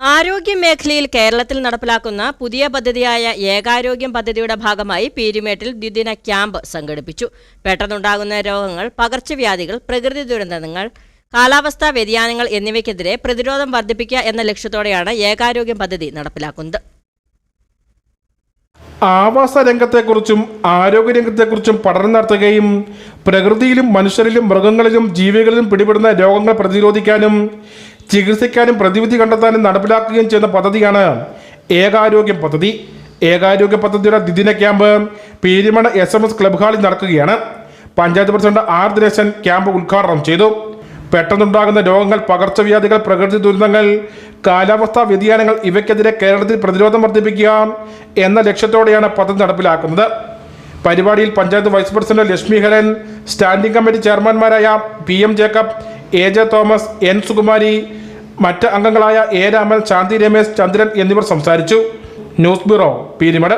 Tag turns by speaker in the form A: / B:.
A: ആരോഗ്യ മേഖലയിൽ കേരളത്തിൽ നടപ്പിലാക്കുന്ന പുതിയ പദ്ധതിയായ ഏകാരോഗ്യം പദ്ധതിയുടെ ഭാഗമായി പീരുമേട്ടിൽ ദ്വിദിന ക്യാമ്പ് സംഘടിപ്പിച്ചു. പെട്ടെന്നുണ്ടാകുന്ന രോഗങ്ങൾ പകർച്ചവ്യാധികൾ പ്രകൃതി ദുരന്തങ്ങൾ കാലാവസ്ഥാ വ്യതിയാനങ്ങൾ എന്നിവയ്ക്കെതിരെ പ്രതിരോധം വർദ്ധിപ്പിക്കുക എന്ന ലക്ഷ്യത്തോടെയാണ് ഏകാരോഗ്യം പദ്ധതി നടപ്പിലാക്കുന്നത്.
B: ആവാസ രംഗത്തെക്കുറിച്ചും ആരോഗ്യരംഗത്തെക്കുറിച്ചും പഠനം നടത്തുകയും പ്രകൃതിയിലും മനുഷ്യരിലും മൃഗങ്ങളിലും ജീവികളിലും പിടിപെടുന്ന രോഗങ്ങൾ പ്രതിരോധിക്കാനും ചികിത്സിക്കാനും പ്രതിവിധി കണ്ടെത്താനും നടപ്പിലാക്കുകയും ചെയ്യുന്ന പദ്ധതിയാണ് ഏകാരോഗ്യം പദ്ധതി. ഏകാരോഗ്യ പദ്ധതിയുടെ ദ്വിദിന ക്യാമ്പ് പീരിമണ എസ് എം എസ് ക്ലബ് ഹാളിൽ നടക്കുകയാണ്. Panchayat president R Dineshan camp ഉദ്ഘാടനം ചെയ്തു. പെട്ടെന്നുണ്ടാകുന്ന രോഗങ്ങൾ പകർച്ചവ്യാധികൾ പ്രകൃതി ദുരന്തങ്ങൾ കാലാവസ്ഥാ വ്യതിയാനങ്ങൾ ഇവയ്ക്കെതിരെ കേരളത്തിൽ പ്രതിരോധം വർദ്ധിപ്പിക്കുക എന്ന ലക്ഷ്യത്തോടെയാണ് പദ്ധതി നടപ്പിലാക്കുന്നത്. പരിപാടിയിൽ panchayat vice president Lakshmi Haran standing committee ചെയർമാൻമാരായ P M Jacob A J Thomas N Sukumari മറ്റ് അംഗങ്ങളായ എ രാമൻ ശാന്തി രമേശ് ചന്ദ്രൻ എന്നിവർ സംസാരിച്ചു. News bureau Peermade.